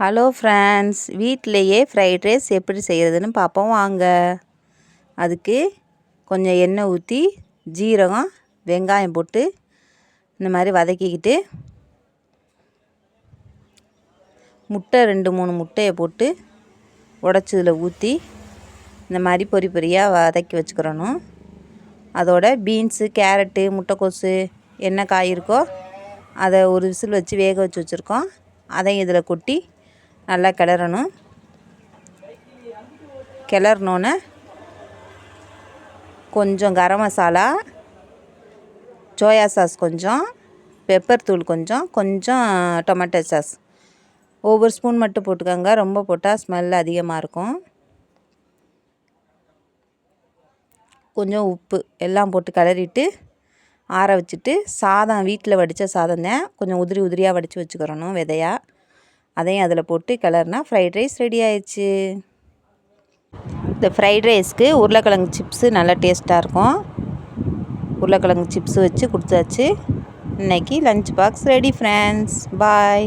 Hello friends வீட்டிலையே fried rice எப்படி செய்கிறதுன்னு பார்ப்போம். வாங்க. அதுக்கு கொஞ்சம் எண்ணெய் ஊற்றி ஜீரகம் வெங்காயம் போட்டு இந்த மாதிரி வதக்கிக்கிட்டு முட்டை ரெண்டு மூணு முட்டையை போட்டு உடச்சதில் ஊற்றி இந்த மாதிரி பொறி பொறியாக வதக்கி வச்சுக்கிறணும். அதோட பீன்ஸு கேரட்டு முட்டைக்கோசு என்ன காய் இருக்கோ அதை ஒரு விசில் வச்சு வேக வச்சு வச்சுருக்கோம். அதையும் இதில் கொட்டி நல்லா கிளறணும். கிளறினோன்னே கொஞ்சம் கரம் மசாலா சோயா சாஸ் கொஞ்சம் பெப்பர் தூள் கொஞ்சம் கொஞ்சம் டொமேட்டோ சாஸ் ஒவ்வொரு ஸ்பூன் மட்டும் போட்டுக்கோங்க. ரொம்ப போட்டால் ஸ்மெல் அதிகமாக இருக்கும். கொஞ்சம் உப்பு எல்லாம் போட்டு கிளறிட்டு ஆற வச்சுட்டு சாதம் வீட்டில் வடித்த சாதம் தான் கொஞ்சம் உதிரி உதிரியாக வடித்து வச்சுக்கிறணும் விதையாக அதையும் அதில் போட்டு கிளறுனா ஃப்ரைட் ரைஸ் ரெடி ஆயிடுச்சு. இந்த ஃப்ரைட் ரைஸ்க்கு உருளைக்கிழங்கு சிப்ஸு நல்லா டேஸ்ட்டாக இருக்கும். உருளைக்கிழங்கு சிப்ஸு வச்சு கொடுத்தாச்சு. இன்றைக்கி lunch box ready friends bye